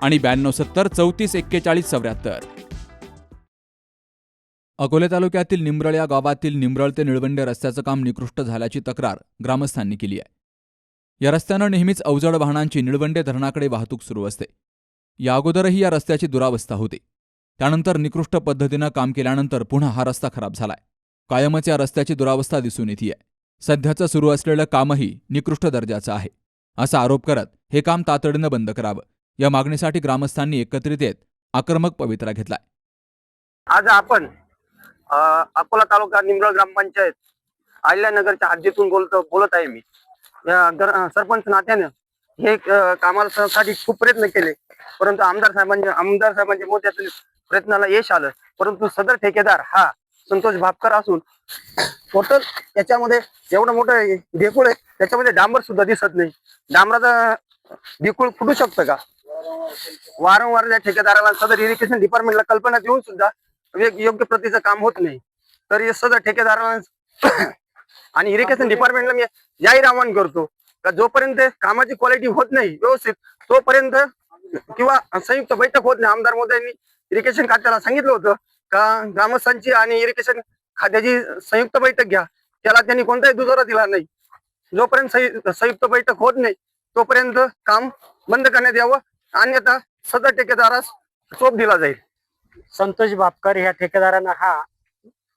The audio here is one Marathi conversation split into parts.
आणि ब्याण्णव सत्तर चौतीस एक्केचाळीस चौऱ्याहत्तर. अकोले तालुक्यातील निंब्रळ या गावातील निंब्रळ ते निळवंडे रस्त्याचं काम निकृष्ट झाल्याची तक्रार ग्रामस्थांनी केली आहे. या रस्त्यानं नेहमीच अवजड वाहनांची निळवंडे धरणाकडे वाहतूक सुरू असते. या अगोदरही या रस्त्याची दुरावस्था होती. त्यानंतर निकृष्ट पद्धतीनं काम केल्यानंतर पुन्हा हा रस्ता खराब झालाय. कायमच या रस्त्याची दुरावस्था दिसून येते सध्याचं सुरू असलेलं कामही निकृष्ट दर्जाचं आहे. असा आरोप करत हे काम तातडीनं बंद करावं. या मागणीसाठी ग्रामस्थांनी एकत्रित येत आक्रमक पवित्रा घेतलाय. आज आपण अकोला तालुका निमरळ ग्रामपंचायत अहिल्यानगरच्या हद्दीतून बोलतो बोलत आहे मी. या सरपंच नात्यानं हे कामासाठी कामाला खूप प्रयत्न केले. परंतु आमदार साहेबांच्या आमदार साहेबांच्या मोठ्यातील प्रयत्नाला यश आलं. परंतु सदर ठेकेदार हा संतोष भापकर असून टोटल त्याच्यामध्ये एवढं मोठं ढेकूळ आहे त्याच्यामध्ये डांबर सुद्धा दिसत नाही. डांबराचा ढेकूळ फुटू शकतं का? वारंवार त्या ठेकेदाराला सदर इरिगेशन डिपार्टमेंटला कल्पना देऊन सुद्धा योग्य प्रतीचं काम होत नाही. तर हे सदर ठेकेदाराला आणि इरिगेशन डिपार्टमेंटला मी याही आवाहन करतो का जोपर्यंत कामाची क्वालिटी होत नाही व्यवस्थित तोपर्यंत किंवा संयुक्त बैठक होत नाही. आमदार मोदयांनी इरिगेशन खात्याला सांगितलं होतं का ग्रामस्थांची आणि इरिगेशन खात्याची संयुक्त बैठक घ्या. त्याला त्यांनी कोणताही दुजोरा दिला नाही. जोपर्यंत संयुक्त बैठक होत नाही तोपर्यंत काम बंद करण्यात यावं. अन्यथा सदर ठेकेदारास चोप दिला जाईल. संतोष बापकर ह्या ठेकेदारानं हा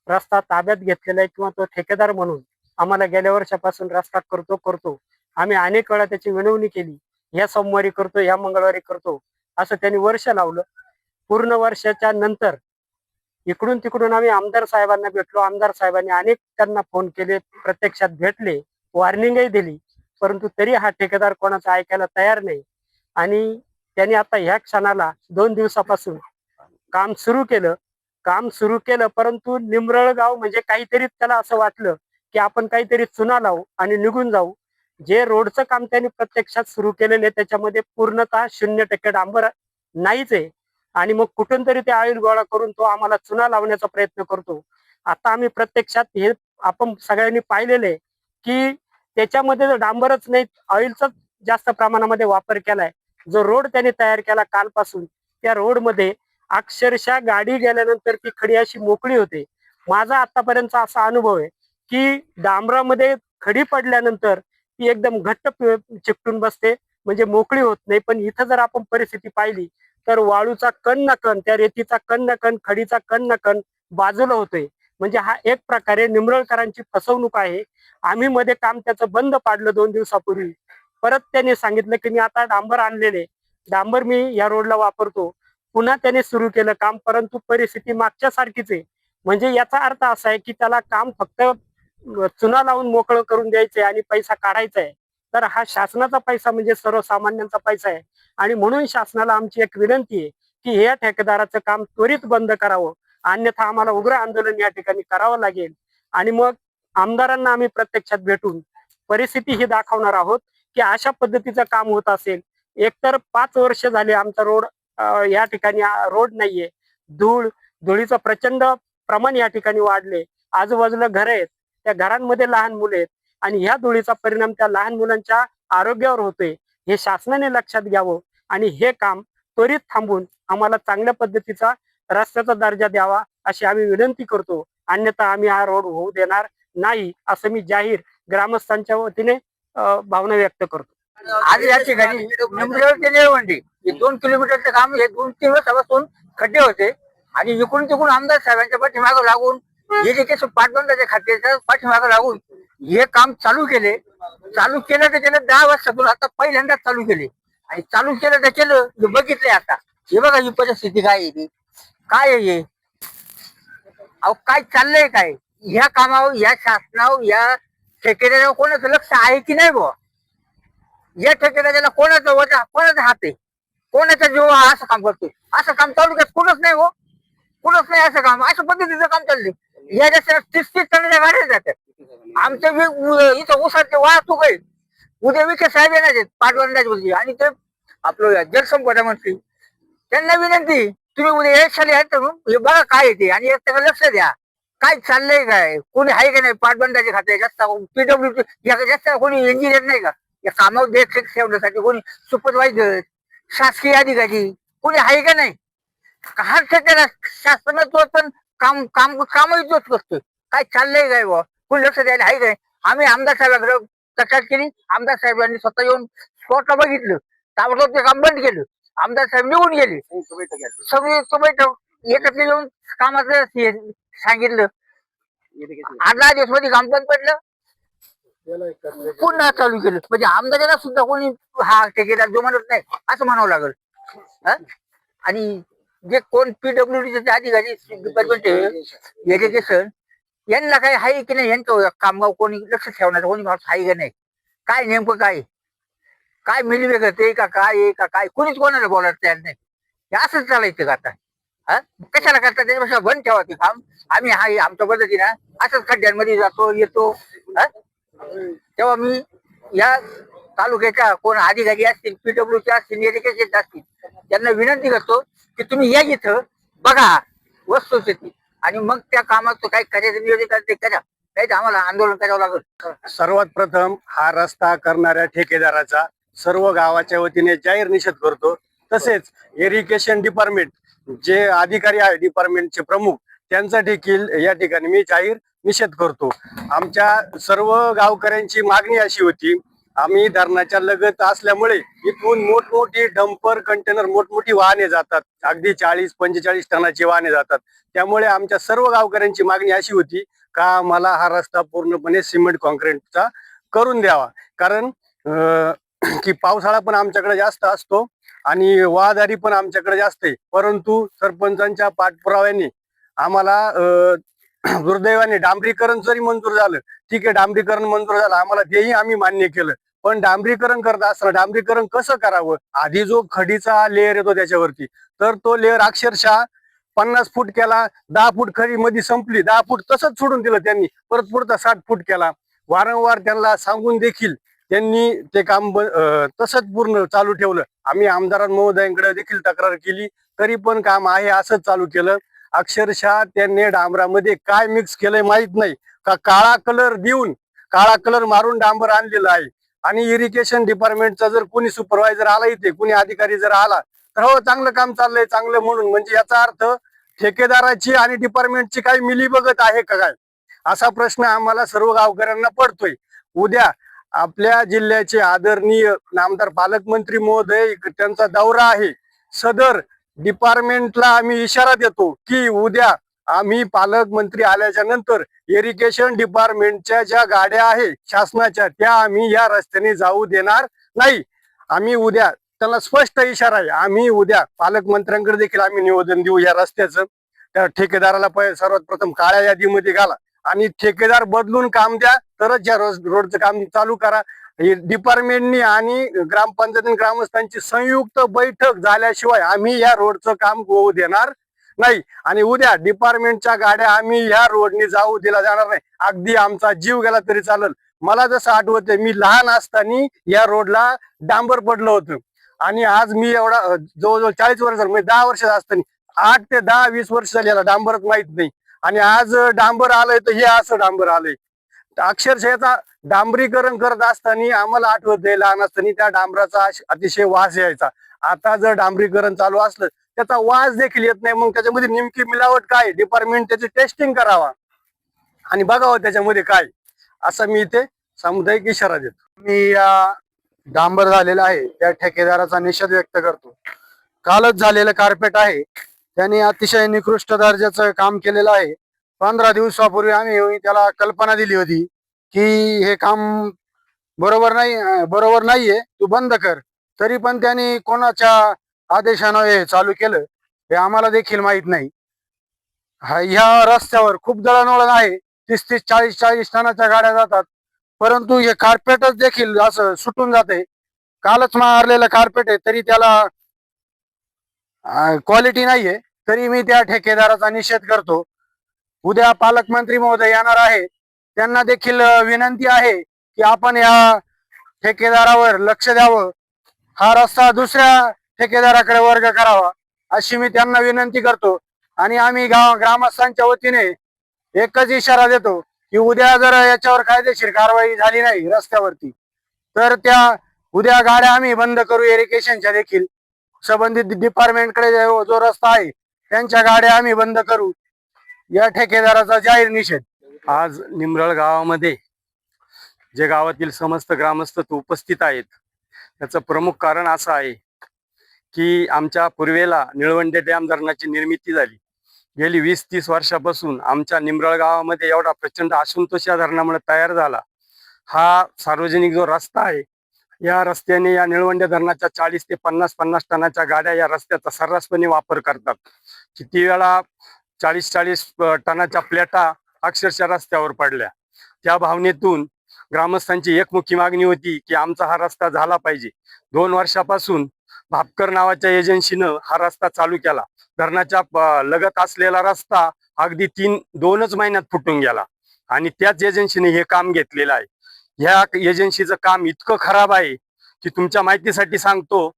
रस्ता ताब्यात घेतलेला आहे किंवा तो ठेकेदार म्हणून आम्हाला गेल्या वर्षापासून रस्ता करतो करतो. आम्ही अनेक वेळा त्याची विनवणी केली. या सोमवारी करतो या मंगळवारी करतो. असं त्यांनी वर्ष लावलं. पूर्ण वर्षाच्या नंतर इकडून तिकडून आम्ही आमदार साहेबांना भेटलो. आमदार साहेबांनी अनेक त्यांना फोन केले प्रत्यक्षात भेटले वॉर्निंगही दिली. परंतु तरी हा ठेकेदार कोणाचा ऐकायला तयार नाही. आणि त्यांनी आता ह्या क्षणाला दोन दिवसापासून काम सुरू केलं. काम सुरू केलं परंतु निमरळ गाव म्हणजे काहीतरी त्याला असं वाटलं की आपण काहीतरी चुना लावू आणि निघून जाऊ. जे रोडचं काम त्यांनी प्रत्यक्षात सुरू केलेलं आहे त्याच्यामध्ये पूर्णतः शून्य टक्के डांबर नाहीच आहे. आणि मग कुठून तरी ते आळील गोळा करून तो आम्हाला चुना लावण्याचा प्रयत्न करतो. आता आम्ही प्रत्यक्षात हे आपण सगळ्यांनी पाहिलेले की त्याच्यामध्ये डांबरच नाही ऑइलचाच जास्त प्रमाणामध्ये वापर केलाय. जो रोड त्यांनी तयार केला कालपासून त्या रोडमध्ये अक्षरशः गाडी गेल्यानंतर ती खडी अशी मोकळी होते. माझा आतापर्यंत असा अनुभव आहे की डांबरामध्ये खडी पडल्यानंतर ती एकदम घट्ट चिपटून बसते म्हणजे मोकळी होत नाही. पण इथं जर आपण परिस्थिती पाहिली तर वाळूचा कण ना कण त्या रेतीचा कण ना कण खडीचा कण ना कण बाजूला होतोय. म्हणजे हा एक प्रकारे निमरळकरांची फसवणूक आहे. आम्ही मध्ये काम त्याचं बंद पाडलं दोन दिवसापूर्वी. परत त्यांनी सांगितलं की मी आता डांबर आणलेले. डांबर मी या रोडला वापरतो. पुन्हा त्याने सुरू केलं काम परंतु परिस्थिती मागच्या सारखीच आहे. म्हणजे याचा अर्थ असा आहे की त्याला काम फक्त चुना लावून मोकळं करून द्यायचंय आणि पैसा काढायचा आहे तर हा शासनाचा पैसा म्हणजे सर्वसामान्यांचा पैसा आहे. आणि म्हणून शासनाला आमची एक विनंती आहे की या ठेकेदाराचं काम त्वरित बंद करावं. अन्यथा आम्हाला उग्र आंदोलन या ठिकाणी करावं लागेल. आणि मग आमदारांना आम्ही प्रत्यक्षात भेटून परिस्थिती ही दाखवणार आहोत. की अशा पद्धतीचं काम होत असेल. एकतर पाच वर्ष झाले आमचा रोड या ठिकाणी रोड नाहीये. धूळ धुळीचं प्रचंड प्रमाण या ठिकाणी वाढले. आजूबाजूला घर आहेत. त्या घरांमध्ये लहान मुले आहेत. आणि ह्या धुळीचा परिणाम त्या लहान मुलांच्या आरोग्यावर होतोय. हे शासनाने लक्षात घ्यावं आणि हे काम त्वरित थांबून आम्हाला चांगल्या पद्धतीचा रस्त्याचा दर्जा द्यावा अशी आम्ही विनंती करतो. अन्यथा आम्ही हा रोड होऊ देणार नाही असं मी जाहीर ग्रामस्थांच्या वतीने भावना व्यक्त करतो. आज या ठिकाणी ते निळवंडी हे दोन किलोमीटरचं काम हे दोन तीन वर्षापासून खड्डे होते. आणि इकडून तिकडून आमदार साहेबांच्या पाठीमागं लागून जे इरिगेशन पाटबंधाच्या खात्याच्या पाठीमागं लागून हे काम चालू केले. चालू केलं तर केलं दहा वर्षातून आता पहिल्यांदाच चालू केले. आणि चालू केलं तर केलं बघितलंय आता. हे बघा ही परिस्थिती काय आहे ती. काय आहे हे? अहो काय चाललंय काय? ह्या कामावर या शासनावर या ठेकेदारावर कोणाचं लक्ष आहे की नाही बुवा? या ठेकेदाराला कोणाचा वजा कोणाचा हात? आहे कोणाच्या जीवा असं काम करतोय? असं काम तालुक्यात कुठंच नाही हो. कुठंच नाही असं काम. अशा पद्धतीचं काम चाललंय. या रस्त्यावर तीस तीस टनाच्या गाड्या जातात आमच्या वि- उ- इथं उसाचे वाहतूक आहे. उद्या विखे साहेब येणार आहेत पाटबंधाची आणि ते आपलं जलसंपदा मंत्री. त्यांना विनंती तुम्ही उद्या यशाला आहेत तर हे बघा काय येते आणि त्याकडे लक्ष द्या. काय चाललंय काय? कोणी आहे का नाही पाटबंधाचे खाते रस्ता पीडब्ल्यू रस्त्यावर कोणी इंजिनियर नाही का? या कामावर देखरेख ठेवण्यासाठी कोणी सुपरवायझर शासकीय अधिकारी कोणी आहे का नाही? हा ठेकेदार शासनाचं पण काम काम कामही तोच करतोय. काय चाललंय काय बुवा? कोणी लक्ष द्यायला आहे काय? आम्ही आमदार साहेबांकडे तक्रार केली. आमदार साहेबांनी स्वतः येऊन स्पॉटला बघितलं. ताबडतोब ते काम बंद केलं. आमदार साहेब निघून गेले. सगळे बैठक एकत्र येऊन कामाचं सांगितलं. आठ दहा दिवसमध्ये काम पडलं. पुन्हा चालू केलं. म्हणजे आमदाराला सुद्धा कोणी हा ठेकेदार जो म्हणत नाही असं म्हणावं लागल. हा? आणि जे कोण पीडब्ल्यू चे अधिकारी डिपार्टमेंट एज्युकेशन यांना काही आहे की नाही यांचं कामगाव कोणी लक्ष ठेवणार कोणी माणूस आहे का नाही? काय नेमकं काय? काय मिळवेगळं ते का काय का काय? कोणीच कोणाला बोलायला तयार नाही. असंच चालायचं का आता? हा? कशाला करता? त्याच्यापेक्षा बंद ठेवा ते काम. आम्ही हा आमच्या पद्धतीनं असंच खड्ड्यांमध्ये जातो येतो हा? तेव्हा मी या तालुक्याच्या कोण अधिकारी असतील पीडब्ल्यूचे असतील एज्युकेशन असतील त्यांना विनंती करतो की तुम्ही या इथं बघा वस्तुस्थिती आणि मग त्या कामात काही करायचं नियोजन ते करा. काही आम्हाला आंदोलन करावं लागेल. सर्वात प्रथम हा रस्ता करणाऱ्या ठेकेदाराचा सर्व गावाच्या वतीने जाहीर निषेध करतो. तसेच इरिगेशन डिपार्टमेंट जे अधिकारी आहे डिपार्टमेंटचे प्रमुख त्यांचा देखील या ठिकाणी मी जाहीर निषेध करतो. आमच्या सर्व गावकऱ्यांची मागणी अशी होती आम्ही धरणाच्या लगत असल्यामुळे इथून मोठमोठी डंपर कंटेनर मोठमोठी वाहने जातात. अगदी चाळीस पंचेचाळीस टनाची वाहने जातात. त्यामुळे आमच्या सर्व गावकऱ्यांची मागणी अशी होती का आम्हाला हा रस्ता पूर्णपणे सिमेंट कॉन्क्रीटचा करून द्यावा. कारण की पावसाळा पण आमच्याकडे जास्त असतो. आणि वाहदारी पण आमच्याकडे जास्त आहे. परंतु सरपंचांच्या पाठपुराव्याने आम्हाला अं, दुर्दैवाने डांबरीकरण जरी मंजूर झालं ठीक आहे डांबरीकरण मंजूर झालं आम्हाला तेही आम्ही मान्य केलं. पण डांबरीकरण करत असताना डांबरीकरण कसं करावं? आधी जो खडीचा लेअर येतो त्याच्यावरती. तर तो लेअर अक्षरशः पन्नास फूट केला दहा फूट खरी मध्ये संपली दहा फूट तसंच सोडून दिलं त्यांनी. परत पुढचा साठ फूट केला. वारंवार त्यांना सांगून देखील त्यांनी ते काम ब- तसंच पूर्ण चालू ठेवलं. आम्ही आमदार महोदयांकडे देखील तक्रार केली. तरी पण काम आहे असंच चालू केलं. अक्षरशः त्यांनी डांबरामध्ये काय मिक्स केलंय माहीत नाही. का काळा कलर देऊन काळा कलर मारून डांबर आणलेला आहे. आणि इरिगेशन डिपार्टमेंटचा जर कोणी सुपरवायझर आला इथे कोणी अधिकारी जर आला तर हो चांगलं काम चाललंय चांगलं म्हणून. म्हणजे याचा अर्थ ठेकेदाराची आणि डिपार्टमेंटची काही मिली बघत आहे का काय? असा प्रश्न आम्हाला सर्व गावकऱ्यांना पडतोय. उद्या आपल्या जिल्ह्याचे आदरणीय नामदार पालकमंत्री महोदय त्यांचा दौरा आहे. सदर डिपार्टमेंटला आम्ही इशारा देतो की उद्या आम्ही पालकमंत्री आल्याच्यानंतर इरिगेशन डिपार्टमेंटच्या ज्या गाड्या आहे शासनाच्या त्या आम्ही या रस्त्याने जाऊ देणार नाही. आम्ही उद्या त्याला स्पष्ट इशारा आहे आम्ही उद्या पालकमंत्र्यांकडे देखील आम्ही निवेदन देऊ या रस्त्याचं. त्या ठेकेदाराला सर्वात प्रथम काळ्या यादीमध्ये घाला. आणि ठेकेदार बदलून काम द्या तरच या रोडचं काम चालू करा. डिपार्टमेंटनी आणि ग्रामपंचायत ग्रामस्थांची संयुक्त बैठक झाल्याशिवाय आम्ही या रोडचं काम होऊ देणार नाही. आणि उद्या डिपार्टमेंटच्या गाड्या आम्ही ह्या रोडनी जाऊ दिला जाणार नाही. अगदी आमचा जीव गेला तरी चालेल. मला जसं आठवतंय मी लहान असताना या रोडला डांबर पडलं होतं. आणि आज मी एवढा जवळजवळ चाळीस वर्ष झालं म्हणजे दहा वर्ष असताना आठ ते दहा वीस वर्ष झाली याला डांबरच माहीत नाही. आणि आज डांबर आलंय तर हे असं डांबर आलंय. अक्षरशः डांबरीकरण करत असताना आम्हाला आठवत द्यायला लहान असताना त्या डांबराचा अतिशय वास यायचा. आता जर डांबरीकरण चालू असलं त्याचा वास देखील येत नाही. मग त्याच्यामध्ये नेमकी मिलावट काय डिपार्टमेंट त्याची टेस्टिंग करावा. आणि बघावं त्याच्यामध्ये काय असं मी इथे सामुदायिक इशारा देतो. मी या डांबर झालेला आहे. त्या ठेकेदाराचा निषेध व्यक्त करतो. कालच झालेलं कार्पेट आहे. त्यांनी अतिशय निकृष्ट दर्जाचं काम केलेलं आहे. पंधरा दिवसापूर्वी आम्ही त्याला कल्पना दिली होती की हे काम बरोबर नाही बरोबर नाहीये तू बंद कर. तरी पण त्यांनी कोणाच्या आदेशानं हे चालू केलं हे आम्हाला देखील माहीत नाही. ह्या रस्त्यावर खूप दळणवळण आहे. तीस तीस चाळीस चाळीस टनाच्या गाड्या जातात. परंतु हे कार्पेटच देखील असं सुटून जाते. कालच मारलेलं कार्पेट आहे तरी त्याला क्वालिटी नाहीये. तरी मी त्या ठेकेदाराचा निषेध करतो. उद्या पालकमंत्री महोदय येणार आहे. त्यांना देखील विनंती आहे की आपण या ठेकेदारावर लक्ष द्यावं. हा रस्ता दुसऱ्या ठेकेदाराकडे वर्ग करावा अशी मी त्यांना विनंती करतो. आणि आम्ही गाव ग्रामस्थांच्या वतीने एकच इशारा देतो की उद्या जर याच्यावर कायदेशीर कारवाई झाली नाही रस्त्यावरती तर त्या उद्या गाड्या आम्ही बंद करू. इरिगेशनच्या देखील संबंधित डिपार्टमेंटकडे जो रस्ता आहे त्यांच्या गाड्या आम्ही बंद करू. या ठेकेदाराचा जाहीर निषेध. आज निमरळ गावामध्ये जे गावातील समस्त ग्रामस्थ उपस्थित आहेत. त्याचं प्रमुख कारण असं आहे की आमच्या पूर्वेला निळवंडे डॅम धरणाची निर्मिती झाली. गेली वीस तीस वर्षापासून आमच्या निमरळ गावामध्ये एवढा प्रचंड असंतोष या धरणामुळे तयार झाला. हा सार्वजनिक जो रस्ता आहे या रस्त्याने या निळवंडे धरणाच्या चाळीस ते पन्नास पन्नास टनाच्या गाड्या या रस्त्याचा सर्रासपणे वापर करतात. किती वेळा चाळीस चाळीस टनाच्या प्लेटा अक्षरशः रस्त्यावर पडल्या. त्या भावनेतून ग्रामस्थांची एकमुखी मागणी होती की आमचा हा रस्ता झाला पाहिजे. दोन वर्षापासून भापकर नावाच्या एजन्सीनं हा रस्ता चालू केला. धरणाच्या लगत असलेला रस्ता अगदी तीन दोनच महिन्यात फुटून गेला आणि त्याच एजन्सीने हे काम घेतलेलं आहे. ह्या एजन्सीचं काम इतकं खराब आहे की तुमच्या माहितीसाठी सांगतो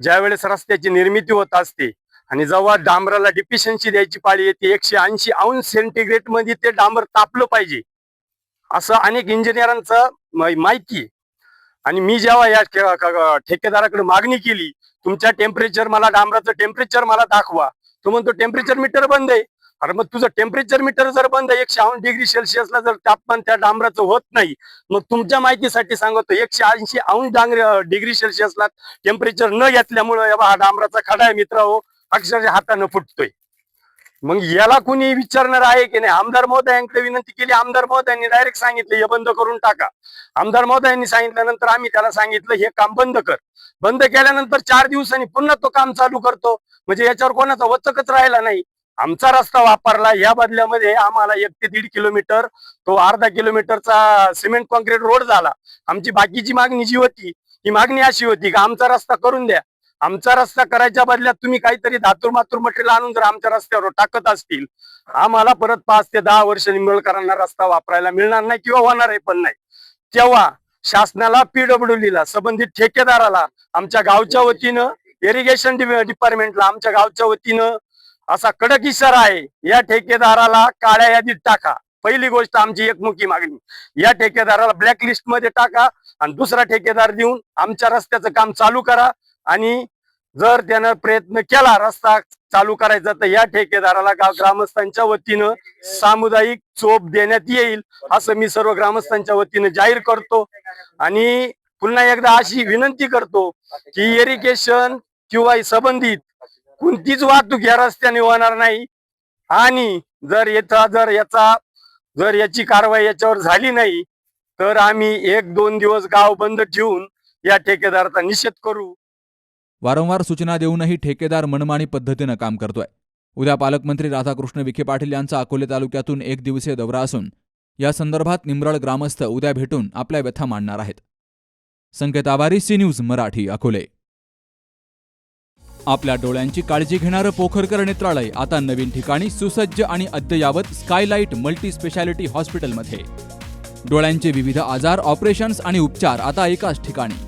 ज्यावेळेस रस्त्याची निर्मिती होत असते आणि जेव्हा डांबराला डिफिशियन्सी द्यायची पाळी येते एकशे ऐंशी अंश सेंटीग्रेडमध्ये ते डांबर तापलं पाहिजे. असं अनेक इंजिनियरांचं माहिती आणि मी जेव्हा या ठेकेदाराकडे मागणी केली तुमच्या टेम्परेचर मला डांबराचं टेम्परेचर मला दाखवा. तो म्हणतो टेम्परेचर मीटर बंद आहे. अरे मग तुझं टेम्परेचर मीटर जर बंद आहे एकशे ऐंशी डिग्री सेल्सिअसला जर तापमान त्या डांबराचं होत नाही मग तुमच्या माहितीसाठी सांगतो एकशे ऐंशी अंश डांगर डिग्री सेल्सिअसला टेम्परेचर न घेतल्यामुळं हा डांबराचा खडा आहे मित्र हो. अक्षरशः हातानं फुटतोय. मग याला कुणी विचारणार आहे की नाही? आमदार महोदयांकडे विनंती केली. आमदार महोदयांनी डायरेक्ट सांगितलं हे बंद करून टाका. आमदार महोदयांनी सांगितल्यानंतर आम्ही त्याला सांगितलं हे काम बंद कर. बंद केल्यानंतर चार दिवसांनी पुन्हा तो काम चालू करतो. म्हणजे याच्यावर कोणाचा वचकच राहिला नाही. आमचा रस्ता वापरला. या बदल्यामध्ये आम्हाला एक ते दीड किलोमीटर तो अर्धा किलोमीटरचा सिमेंट कॉन्क्रीट रोड झाला. आमची बाकीची मागणी जी होती ही मागणी अशी होती की आमचा रस्ता करून द्या. आमचा रस्ता करायच्या बदल्यात तुम्ही काहीतरी धातूर मातूर मटेरियल आणून जर आमच्या रस्त्यावर टाकत असतील आम्हाला परत पाच ते दहा वर्ष निंबळकरांना रस्ता वापरायला मिळणार नाही किंवा होणार आहे पण नाही. तेव्हा शासनाला पीडब्ल्यूडीला संबंधित ठेकेदाराला आमच्या गावच्या वतीनं इरिगेशन डिपार्टमेंटला आमच्या गावच्या वतीनं असा कडक इशारा आहे या ठेकेदाराला काळ्या यादीत टाका. पहिली गोष्ट आमची एकमुखी मागणी या ठेकेदाराला ब्लॅक लिस्टमध्ये टाका आणि दुसरा ठेकेदार देऊन आमच्या रस्त्याचं काम चालू करा. आणि जर त्यानं प्रयत्न केला रस्ता चालू करायचा तर या ठेकेदाराला गाव ग्रामस्थांच्या वतीनं सामुदायिक चोप देण्यात येईल असं मी सर्व ग्रामस्थांच्या वतीनं जाहीर करतो. आणि पुन्हा एकदा अशी विनंती करतो की इरिगेशन किंवा संबंधित कोणतीच वाहतूक या रस्त्याने होणार नाही. आणि जर याचा जर याचा जर याची कारवाई याच्यावर झाली नाही तर आम्ही एक दोन दिवस गाव बंद ठेवून या ठेकेदाराचा निषेध करू. वारंवार सूचना देऊनही ठेकेदार मनमानी पद्धतीनं काम करतोय. उद्या पालकमंत्री राधाकृष्ण विखे पाटील यांचा अकोले तालुक्यातून एक दिवसीय दौरा असून या संदर्भात निमरळ ग्रामस्थ उद्या भेटून आपल्या व्यथा मांडणार आहेत. Sanket Awari C News Marathi Akole. आपल्या डोळ्यांची काळजी घेणारं पोखरकर नेत्रालय आता नवीन ठिकाणी सुसज्ज आणि अद्ययावत स्कायलाइट मल्टी स्पेशालिटी हॉस्पिटलमध्ये. डोळ्यांचे विविध आजार ऑपरेशन्स आणि उपचार आता एकाच ठिकाणी.